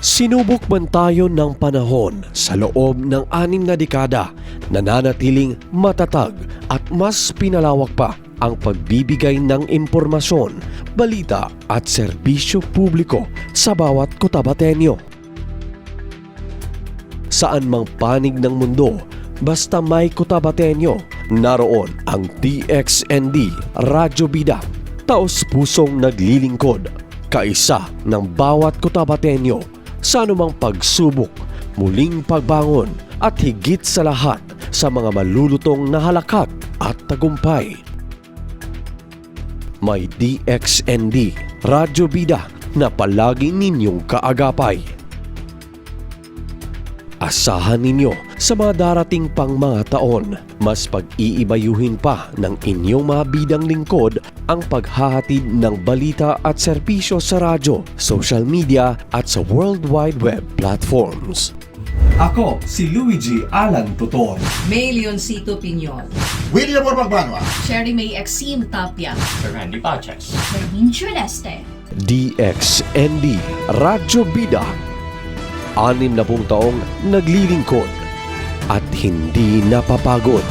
Sinubok man tayo ng panahon sa loob ng anim na dekada, nananatiling matatag at mas pinalawak pa ang pagbibigay ng impormasyon, balita at serbisyo publiko sa bawat kutabatenyo. Saan mang panig ng mundo, basta may kutabatenyo, naroon ang DXND Radyo Bida, taos pusong naglilingkod, kaisa ng bawat kutabatenyo sa anumang pagsubok, muling pagbangon at higit sa lahat sa mga malulutong na halakat at tagumpay. May DXND Radyo Bida na palagi ninyong kaagapay. Asahan ninyo sa mga darating pang mga taon, mas pag-iibayuhin pa ng inyong mga bidang lingkod ang paghahatid ng balita at serbisyo sa radyo, social media at sa World Wide Web platforms. Ako, si Luigi Alan Tutor. May Leoncito Piñon. William Ormagbanwa. Sherry May Exim Tapia. Randy Paches. Fermin Celeste. DXND Radyo Bida. Anim na pung taong naglilingkod at hindi napapagod